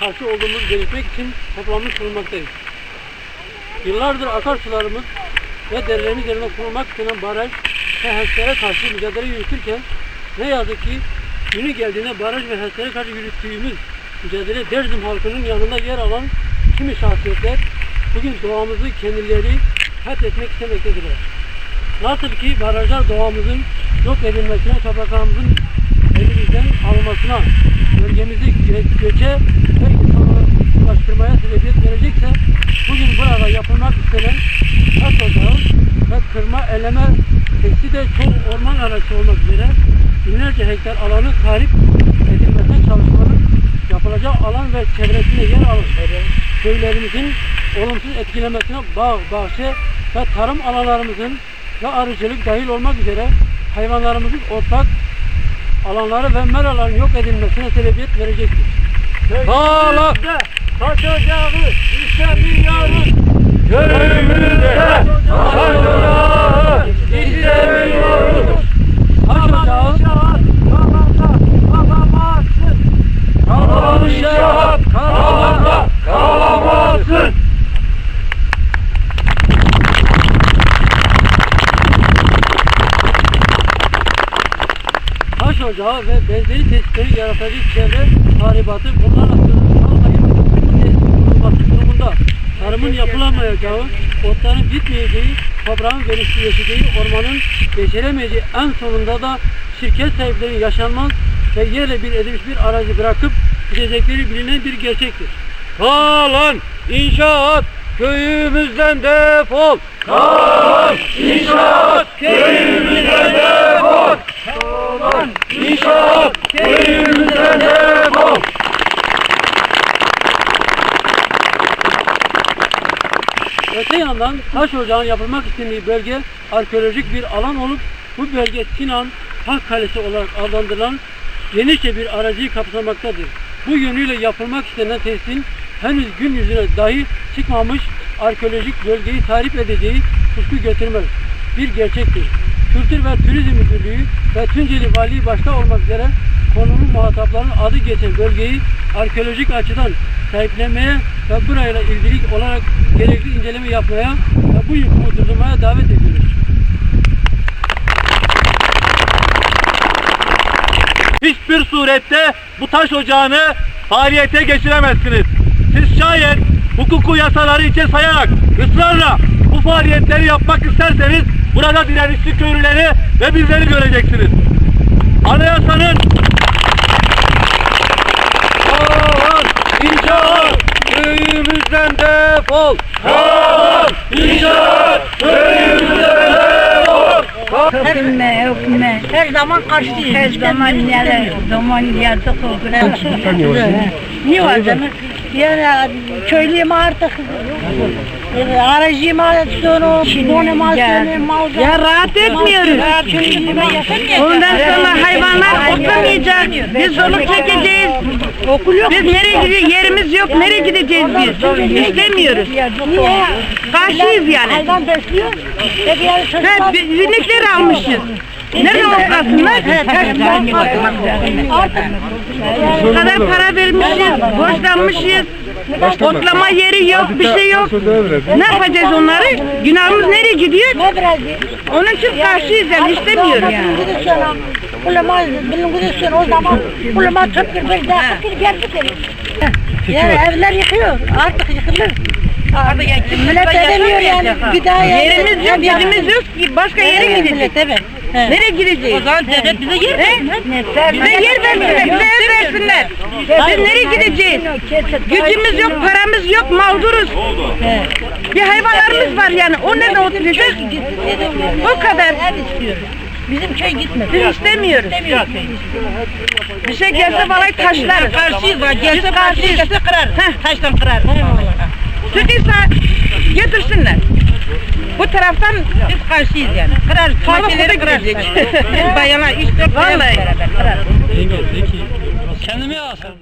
karşı olduğumuzu belirtmek için toplanmış bulunmaktayız. Yıllardır akarsularımız ve derelerimiz üzerine kurulmak istenen baraj ve HES'lere karşı mücadele yürütürken ne yazık ki günü geldiğinde baraj ve HES'lere karşı yürüttüğümüz mücadele Dersim halkının yanında yer alan kimi şahsiyetler bugün doğamızı kendileri fethetmek istemektedirler. Nasıl ki barajlar doğamızın yok edilmesine, topraklarımızın elimizden alınmasına, bölgemizi gö- göçe ve insanlaştırmaya sebebiyet verecekse bugün burada yapılmak istenen taş ocağı ve kırma, eleme, tekstil de çoğu orman araçı olmak üzere binlerce hektar alanı yapılacağı alan ve çevresinde yer alan köylerimizin olumsuz etkilemesine bağ, bahçe ve tarım alanlarımızın ve arıcılık dahil olmak üzere hayvanlarımızın otlak alanları ve meraların yok edilmesine sebebiyet verecektir. Taş ocağı istemiyoruz. Köyümüzde taş ocağı istemiyoruz. Taş ocağı Kalamazsın, kalamazsın, kalamazsın. Taş ocağı ve benzeri tesisleri yaratacak çevre tahribatı bunlarla sınırlanmayıp bulunması durumunda tarımın yapılamayacağı, otların bitmeyeceği, toprağın dönüştürüleceği, ormanın yeşeremeyeceği en sonunda da şirket sahiplerinin yaşanmaz ve yerle bir edilmiş bir arazi bırakıp gidecekleri bilinen bir gerçektir. Kalan inşaat köyümüzden defol. Kalan inşaat köyümüzden defol. Kalan inşaat köyümüzden defol. Öte yandan taş ocağının yapılmak istendiği bölge arkeolojik bir alan olup bu bölge Sinan Hak Kalesi olarak adlandırılan genişçe bir araziyi kapsamaktadır. Bu yönüyle yapılmak istenen tesisin henüz gün yüzüne dahi çıkmamış arkeolojik bölgeyi tarif edeceği kuşku götürmez. Bir gerçektir. Kültür ve Turizm Müdürlüğü ve Tunceli Valiliği başta olmak üzere konunun muhataplarının adı geçen bölgeyi arkeolojik açıdan sahiplenmeye ve burayla ilgili olarak gerekli inceleme yapmaya ve bu yıkımı durdurmaya davet ediyoruz. hiçbir surette bu taş ocağını faaliyete geçiremezsiniz. Siz şayet hukuku yasaları içe sayarak ısrarla bu faaliyetleri yapmak isterseniz burada direnişli köylüleri ve bizleri göreceksiniz. Anayasanın Kalan inşaat köyümüzden defol. Kalan inşaat köyümüzden defol. Hükme, hükme. Her zaman karşıyız. Her zaman yere, zaman yerde kovdular. Ne var canım? Yani köylüyüm artık. Artık sonra, bonum artık, Ya rahat etmiyoruz. Ondan sonra hayvanlar otlamayacak. Biz zorluk çekeceğiz. Okul yok. Biz nereye gidiyoruz? Yerimiz yok. Nereye gideceğiz biz? İstemiyoruz. Niye? Karşıyız yani. Hayvan besliyor. Ha, zinlikleri almışız. Nerede otlasınlar? Bu kadar para vermişiz, borçlanmışız. Otlama yeri yok, bir şey yok. Ne yapacağız onları? Günahımız nereye gidiyor? Onun için karşıyız yani istemiyor yani. Gidiyorsun o zaman çok bir bir daha geldi. Yani evler yıkıyor artık yıkılır. Millet edemiyor yani gıdaya. Yerimiz yok, yerimiz yok ki başka yere gideceğiz. Evet. Nereye gideceğiz? O zaman devlet bize yer Bize yer versinler, bize ev versinler. Biz nereye gideceğiz? Gücümüz yok, paramız yok, mağduruz. Bir hayvanlarımız var yani, o nerede oturacak? O kadar. Bizim köy gitmedi. Biz istemiyoruz. Bir şey gelse vallahi taşlar. Karşıyız var. Gelse karşıyız. Gelse kırar. Taştan kırar. Sıkıysa getirsinler. Bu taraftan Biz karşıyız yani. Kırar. Makineleri kırar. Biz bayana üç dört beraber kırar. Kendime alsam.